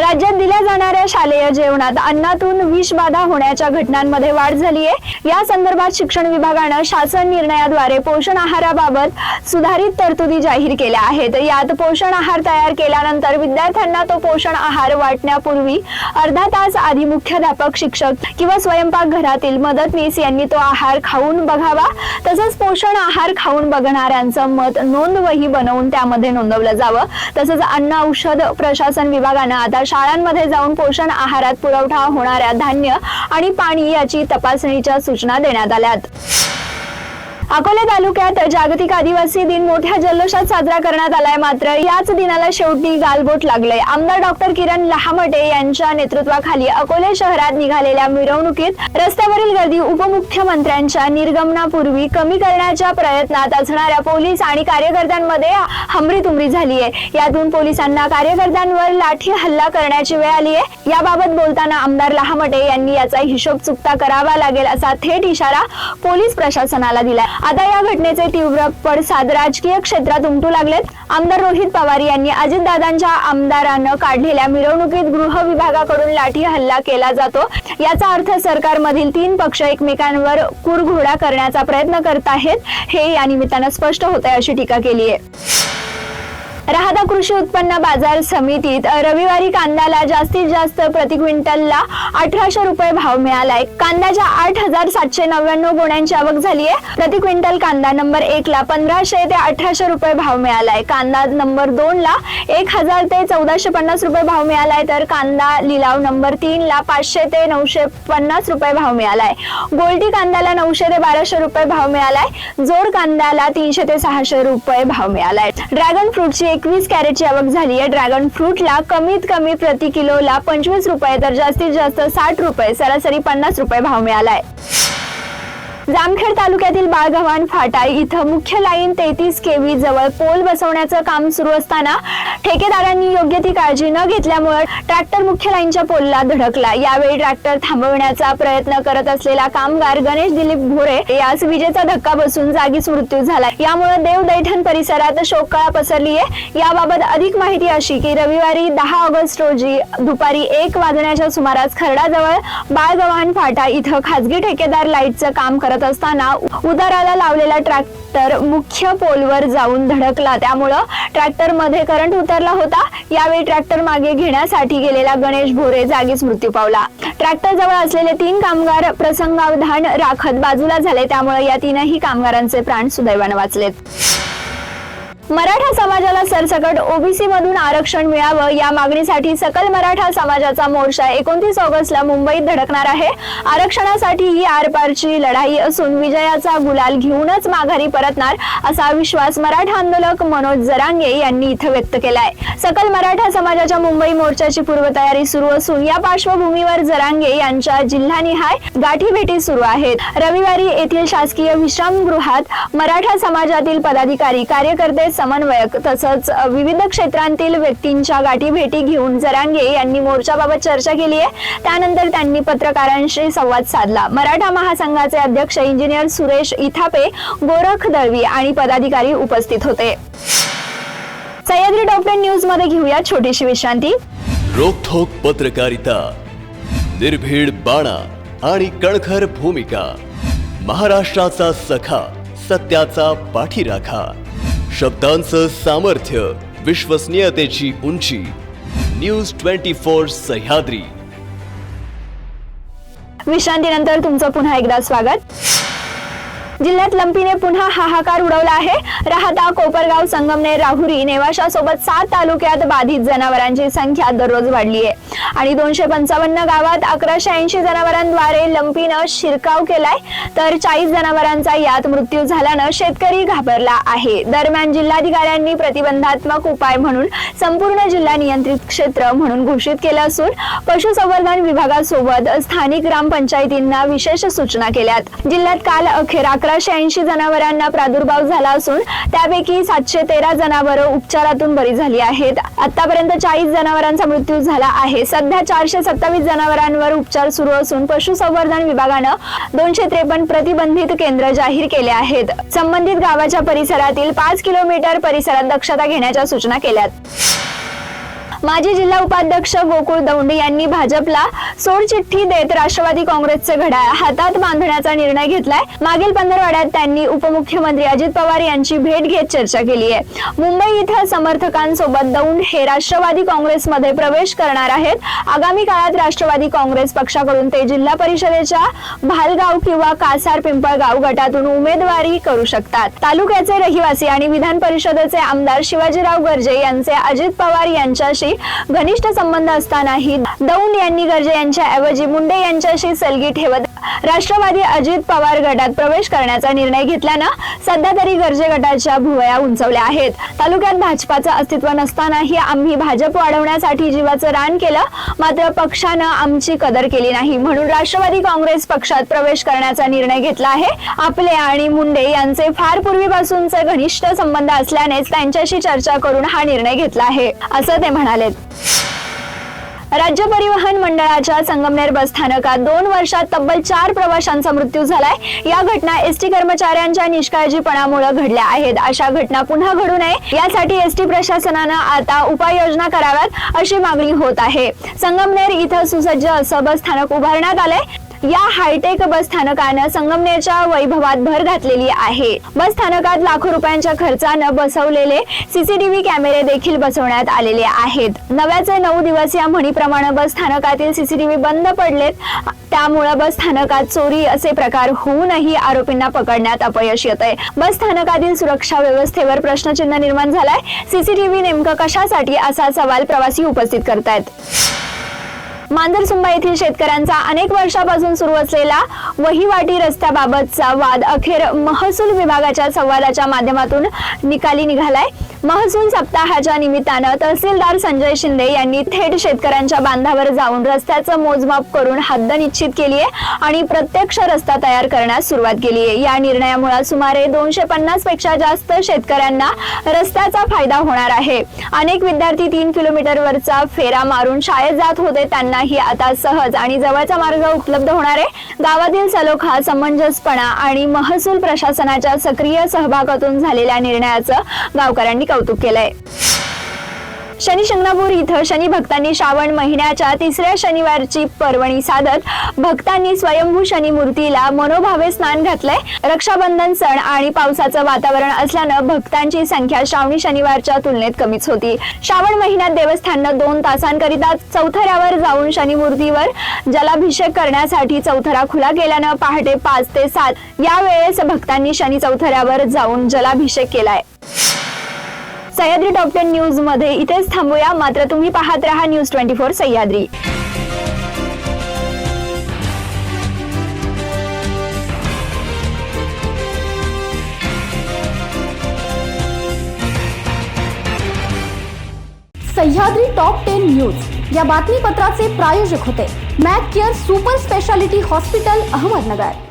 राज्यात दिल्या जाणाऱ्या शालेय जेवणात अन्नातून विषबाधा होण्याच्या घटनांमध्ये वाढ झाली आहे. या संदर्भात शिक्षण विभागानं शासन निर्णयाद्वारे पोषण आहाराबाबत सुधारित तरतुदी जाहीर केल्या आहेत. यात पोषण आहार तयार केल्यानंतर विद्यार्थ्यांना तो पोषण आहार वाटण्यापूर्वी अर्धा तास आधी मुख्याध्यापक शिक्षक किंवा स्वयंपाक घरातील मदतनीस यांनी तो आहार खाऊन बघावा. तसंच पोषण आहार खाऊन बघणाऱ्यांचं मत नोंदवही बनवून त्यामध्ये नोंदवलं जावं. तसंच अन्न औषध प्रशासन विभागानं आता शाळांमध्ये जाऊन पोषण आहारात पुरवठा होणाऱ्या धान्य आणि पाणी याची तपासणीच्या सूचना देण्यात आल्यात. अकोले तालुक्यात जागतिक आदिवासी दिन मोठ्या जल्लोषात साजरा करण्यात आलाय. मात्र याच दिनाला शेवटी गालबोट लागलंय. आमदार डॉक्टर किरण लहामटे यांच्या नेतृत्वाखाली अकोले शहरात निघालेल्या मिरवणुकीत रस्त्यावरील गर्दी उपमुख्यमंत्र्यांच्या निर्गमनापूर्वी कमी करण्याच्या प्रयत्नात असणाऱ्या पोलीस आणि कार्यकर्त्यांमध्ये हमरीतुमरी झाली आहे यातून पोलिसांना कार्यकर्त्यांवर लाठी हल्ला करण्याची वेळ आली आहे याबाबत बोलताना आमदार लहामटे यांनी याचा हिशोब चुकता करावा लागेल असा थेट इशारा पोलीस प्रशासनाला दिलाय. आता या घटनेचे तीव्र पडसाद राजकीय क्षेत्रात उमटू लागलेत. आमदार रोहित पवार यांनी अजितदादांच्या आमदारानं काढलेल्या मिरवणुकीत गृह विभागाकडून लाठी हल्ला केला जातो. याचा अर्थ सरकारमधील तीन पक्ष एकमेकांवर कुरघोडा करण्याचा प्रयत्न करत आहेत. हे या निमित्तानं स्पष्ट होत आहे अशी टीका केली आहे. राहता कृषी उत्पन्न बाजार समितीत रविवारी कांद्याला जास्तीत जास्त प्रति क्विंटलला अठराशे रुपये भाव मिळालाय. कांद्याच्या आठ हजार सातशे नव्याण्णव गोण्यांची आवक झाली आहे. प्रति क्विंटल कांदा नंबर एक ला पंधराशे ते अठराशे रुपये भाव मिळालाय. कांदा नंबर दोन ला एक हजार ते चौदाशे पन्नास रुपये भाव मिळालाय. तर कांदा लिलाव नंबर तीन ला पाचशे ते नऊशे पन्नास रुपये भाव मिळालाय. गोल्टी कांद्याला नऊशे ते बाराशे रुपये भाव मिळालाय. जोड कांद्याला तीनशे ते सहाशे रुपये भाव मिळालाय. ड्रॅगन फ्रूटची एक एकवीस कॅरेटची आवक झाली. आहे ड्रॅगन फ्रूटला कमीत कमी प्रति किलोला पंचवीस रुपये तर जास्तीत जास्त साठ रुपये सरासरी पन्नास रुपये भाव मिळालाय. जामखेड तालुक्यातील बाळगव्हाण फाटा इथं मुख्य लाईन तेहतीस केवी जवळ पोल बसवण्याचं काम सुरू असताना ठेकेदारांनी योग्य ती काळजी न घेतल्यामुळे ट्रॅक्टर मुख्य लाईनच्या पोलला धडकला. यावेळी ट्रॅक्टर थांबवण्याचा प्रयत्न करत असलेला कामगार गणेश दिलीप भोरे यास विजेचा धक्का बसून जागीच मृत्यू झाला. यामुळे देव दैठण परिसरात शोककळा पसरली आहे याबाबत अधिक माहिती अशी की रविवारी दहा ऑगस्ट रोजी दुपारी एक वाजण्याच्या सुमारास खर्डाजवळ बाळगव्हाण फाटा इथं खासगी ठेकेदार लाईटचं काम करत असताना उदाराला लावलेला ट्रॅक्टर मुख्य पोलवर जाऊन धडकला. त्यामुळं ट्रॅक्टरमध्ये करंट उतरला होता. यावेळी ट्रॅक्टर मागे घेण्यासाठी गेलेला गणेश भोरे जागीच मृत्यू पावला. ट्रॅक्टर जवळ असलेले तीन कामगार प्रसंगावधान राखत बाजूला झाले. त्यामुळे या तीनही कामगारांचे प्राण सुदैवानं वाचलेत. मराठा समाजाला सरसकट ओबीसी मधून आरक्षण मिळावं या मागणीसाठी सकल मराठा समाजाचा मोर्चा एकोणतीस ऑगस्टला मुंबईत धडकणार आहे. आरक्षणासाठी ही आरपारची लढाई असून विजयाचा गुलाल घेऊनच माघारी परतणार असा विश्वास मराठा आंदोलक मनोज जरांगे यांनी इथं व्यक्त केलाय. सकल मराठा समाजाच्या मुंबई मोर्चाची पूर्वतयारी सुरू असून या पार्श्वभूमीवर जरांगे यांच्या जिल्हानिहाय गाठीभेटी सुरू आहेत. रविवारी येथील शासकीय विश्रामगृहात मराठा समाजातील पदाधिकारी कार्यकर्ते समन्वयक तसंच विविध क्षेत्रांतील व्यक्तींच्या गाठीभेटी घेऊन जरांगे यांनी मोर्चाबाबत चर्चा केली आहे. त्यानंतर त्यांनी पत्रकारांशी संवाद साधला. मराठा महासंघाचे अध्यक्ष इंजिनियर सुरेश इथापे गोरख दळवी आणि पदाधिकारी उपस्थित होते. सह्याद्री डॉक्टर न्यूजमध्ये घेऊया छोटीशी विश्रांती. रोखोक पत्रकारिता निर्भीड बाणा आणि कणखर भूमिका महाराष्ट्राचा सखा सत्याचा पाठीराखा. शब्दांचं सामर्थ्य विश्वसनीयतेची उंची. News Twenty Four Sahyadri. विश्रांतीनंतर तुमचं पुन्हा एकदा स्वागत. जिल्ह्यात लंपीने पुन्हा हाहाकार उडवला आहे. राहता कोपरगाव संगमनेर राहुरी नेवाशा सोबत सात तालुक्यात बाधित जनावरांची संख्या दररोज वाढली आहे. आणि दोनशे पंचावन्न गावात अकराशे ऐंशी जनावरांद्वारे लंपीनं शिरकाव केलाय. तर चाळीस जनावरांचा यात मृत्यू झाल्यानं शेतकरी घाबरला आहे. दरम्यान जिल्हाधिकाऱ्यांनी प्रतिबंधात्मक उपाय म्हणून संपूर्ण जिल्हा नियंत्रित क्षेत्र म्हणून घोषित केलं असून पशुसंवर्धन विभागासोबत स्थानिक ग्रामपंचायतींना विशेष सूचना केल्यात. जिल्ह्यात काल अखेर सतराशे ऐंशी जनावरांना प्रादुर्भाव झाला असून त्यापैकी सातशे तेरा जनावरं उपचारातून बरी झाली आहेत. आतापर्यंत चाळीस जनावरांचा मृत्यू झाला आहे. सध्या चारशे सत्तावीस जनावरांवर उपचार सुरू असून पशुसंवर्धन विभागानं दोनशे त्रेपन्न प्रतिबंधित केंद्र जाहीर केले आहेत. संबंधित गावाच्या परिसरातील पाच किलोमीटर परिसरात दक्षता घेण्याच्या सूचना केल्यात. माजी जिल्हा उपाध्यक्ष गोकुळ दौंडे यांनी भाजपला सोडचिठ्ठी देत राष्ट्रवादी काँग्रेसचे घड्याळ हातात बांधण्याचा निर्णय घेतलाय. मागील पंधरवाड्यात त्यांनी उपमुख्यमंत्री अजित पवार यांची भेट घेत चर्चा केली आहे. मुंबई इथं समर्थकांसोबत दौंड हे राष्ट्रवादी काँग्रेसमध्ये प्रवेश करणार आहेत. आगामी काळात राष्ट्रवादी काँग्रेस पक्षाकडून ते जिल्हा परिषदेच्या भालगाव किंवा कासार पिंपळगाव गटातून उमेदवारी करू शकतात. तालुक्याचे रहिवासी आणि विधान परिषदेचे आमदार शिवाजीराव गर्जे यांचे अजित पवार यांच्याशी यांच्याशी घनिष्ठ संबंध असतानाही दौंड यांनी गर्जे यांच्या ऐवजी मुंडे यांच्याशी सलगी ठेवत राष्ट्रवादी अजित पवार गटात प्रवेश करण्याचा निर्णय घेतल्यानं सध्या तरी गर्जे गटाच्या भुवया उंचवल्या आहेत. तालुक्यात भाजपाचं अस्तित्व नसतानाही आम्ही भाजप वाढवण्यासाठी जीवाचं रान केलं मात्र पक्षानं आमची कदर केली नाही. म्हणून राष्ट्रवादी काँग्रेस पक्षात प्रवेश करण्याचा निर्णय घेतला आहे. आपले आणि मुंडे यांचे फार पूर्वीपासूनचे घनिष्ठ संबंध असल्यानेच त्यांच्याशी चर्चा करून हा निर्णय घेतला आहे असं ते म्हणाले. राज्य परिवहन मंडळाच्या संगमनेर बस स्थानकात दोन वर्षात तब्बल चार प्रवाशांचा मृत्यू झालाय. या घटना एसटी कर्मचाऱ्यांच्या निष्काळजीपणामुळे घडल्या आहेत. अशा घटना पुन्हा घडू नये. यासाठी एसटी प्रशासनानं आता उपाययोजना कराव्यात अशी मागणी होत आहे. संगमनेर इथं सुसज्ज असं बस स्थानक उभारण्यात आलंय. या हायटेक बस स्थानकानं संगमनेरच्या वैभवात भर घातलेली आहे. बस स्थानकात लाखो रुपयांच्या खर्चानं बसवलेले सीसीटीव्ही कॅमेरे देखील बसवण्यात आलेले आहेत. नव्याचे नऊ दिवस या म्हणीप्रमाणे बस स्थानकातील सीसीटीव्ही बंद पडलेत. त्यामुळे बस स्थानकात चोरी असे प्रकार होऊनही आरोपींना पकडण्यात अपयश येत आहे बस स्थानकातील सुरक्षा व्यवस्थेवर प्रश्नचिन्ह निर्माण झालाय. सीसीटीव्ही नेमकं कशासाठी असा सवाल प्रवासी उपस्थित करतायत. मांजरसुंबा येथील शेतकऱ्यांचा अनेक वर्षापासून सुरू असलेला वहिवाटी रस्त्याबाबतचा वाद अखेर महसूल विभागाच्या संवादाच्या माध्यमातून निकाली निघालाय. महसूल सप्ताहाच्या निमित्तानं तहसीलदार संजय शिंदे यांनी थेट शेतकऱ्यांच्या बांधावर जाऊन रस्त्याचं मोजमाप करून हद्द निश्चित केली आहे आणि प्रत्यक्ष रस्ता तयार करण्यास सुरुवात केली आहे या निर्णयामुळे सुमारे दोनशे पन्नासपेक्षा जास्त शेतकऱ्यांना रस्त्याचा फायदा होणार आहे. अनेक विद्यार्थी तीन किलोमीटरवरचा फेरा मारून शाळेत जात होते त्यांना त्यांनाही आता सहज आणि जवळचा मार्ग उपलब्ध होणार आहे. गावातील सलोखा समंजसपणा आणि महसूल प्रशासनाच्या सक्रिय सहभागातून झालेल्या निर्णयाचं गावकऱ्यांनी कौतुक केलंय. शनी शिंगणापूर इथं शनी भक्तांनी श्रावण महिन्याच्या तिसऱ्या शनिवारची पर्वणी साधत भक्तांनी स्वयंभू शनी मूर्तीला मनोभावे स्नान घातलंय. रक्षाबंधन सण आणि पावसाचं वातावरण असल्यानं भक्तांची संख्या श्रावणी शनिवारच्या तुलनेत कमीच होती. श्रावण महिन्यात देवस्थाननं दोन तासांकरिता चौथऱ्यावर जाऊन शनी मूर्तीवर जलाभिषेक करण्यासाठी चौथरा खुला केल्यानं पहाटे पाच ते सात या वेळेस भक्तांनी शनी चौथऱ्यावर जाऊन जलाभिषेक केलाय. सह्याद्री टॉप टेन न्यूजमध्ये इथेच थांबूया. मात्र तुम्ही पाहत राहा News Twenty Four Sahyadri. Sahyadri top ten news. या बातमीपत्राचे प्रायोजक होते Mac Care Super Speciality Hospital Ahmednagar.